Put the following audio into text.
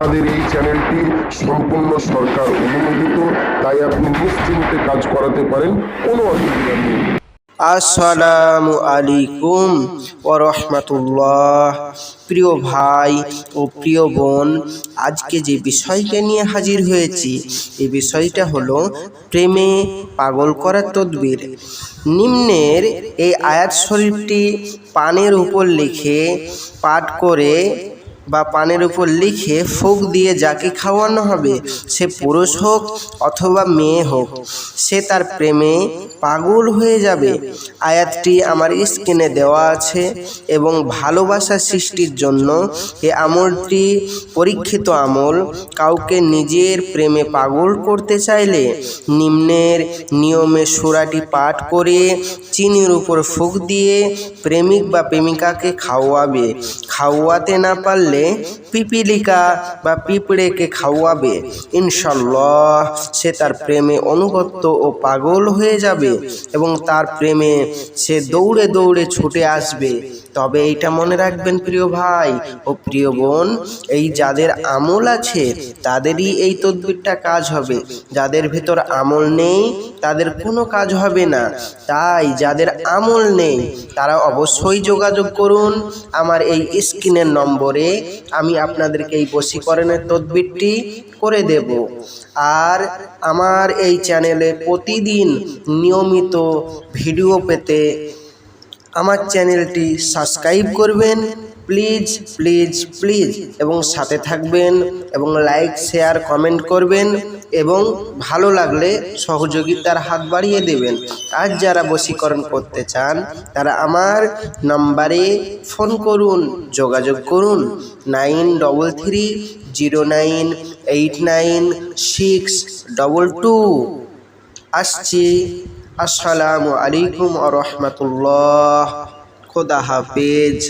আমাদের এই চ্যানেলটি সম্পূর্ণ সরকার অনুমোদিত, তাই আপনি নিশ্চিন্তে কাজ করাতে পারেন, কোনো অসুবিধা নেই। আসসালামু আলাইকুম রহমতুল্লাহ প্রিয় ভাই ও প্রিয় বোন, আজকে যে বিষয়টা নিয়ে হাজির হয়েছি, এই বিষয়টা হলো প্রেমে পাগল করার তদবির। নিম্নের এই আয়াত শরীফটি পানের উপর লিখে পাঠ করে বা পানের উপর লিখে ফুক দিয়ে যাকে খাওয়ানো হবে, সে পুরুষ হোক অথবা মেয়ে হোক, সে তার প্রেমে পাগল হয়ে যাবে। আয়াতটি আমার স্ক্রিনে দেওয়া আছে এবং ভালোবাসা সৃষ্টির জন্য এ আমলটি পরীক্ষিত আমল। কাউকে নিজের প্রেমে পাগল করতে চাইলে নিম্নের নিয়মে সুরাটি পাঠ করে চিনির উপর ফুক দিয়ে প্রেমিক বা প্রেমিকাকে খাওয়াবে। খাওয়াতে না পারলে পিপিলিকা বা পিঁপড়েকে খাওয়াবে। ইনশাল্লাহ সে তার প্রেমে অনুগত্য ও পাগল হয়ে যাবে এবং তার প্রেমে সে দৌড়ে দৌড়ে ছুটে আসবে। তবে এইটা মনে রাখবেন প্রিয় ভাই ও প্রিয় বোন, এই যাদের আমল আছে, তাদেরই এই তদবিরটা কাজ হবে। যাদের ভেতর আমল নেই, তাদের কোনো কাজ হবে না। তাই যাদের আমল নেই, তারা অবশ্যই যোগাযোগ করুন। আমার এই স্ক্রিনের নম্বরে আমি আপনাদেরকে এই বশীকরণের তদবিরটি করে দেব। আর আমার এই চ্যানেলে প্রতিদিন নিয়মিত ভিডিও পেতে আমার চ্যানেলটি সাবস্ক্রাইব করবেন। Please please please. এবং সাথে থাকবেন এবং লাইক, শেয়ার, কমেন্ট করবেন এবং ভালো লাগলে সহযোগিতার হাত বাড়িয়ে দেবেন। আর যারা বশীকরণ করতে চান, তারা আমার নাম্বারে ফোন করুন, যোগাযোগ করুন। Nine double three zero nine eight nine six double two. আসছি। আসসালামু আলাইকুম আ রহমতুল্লাহ খোদা হাফেজ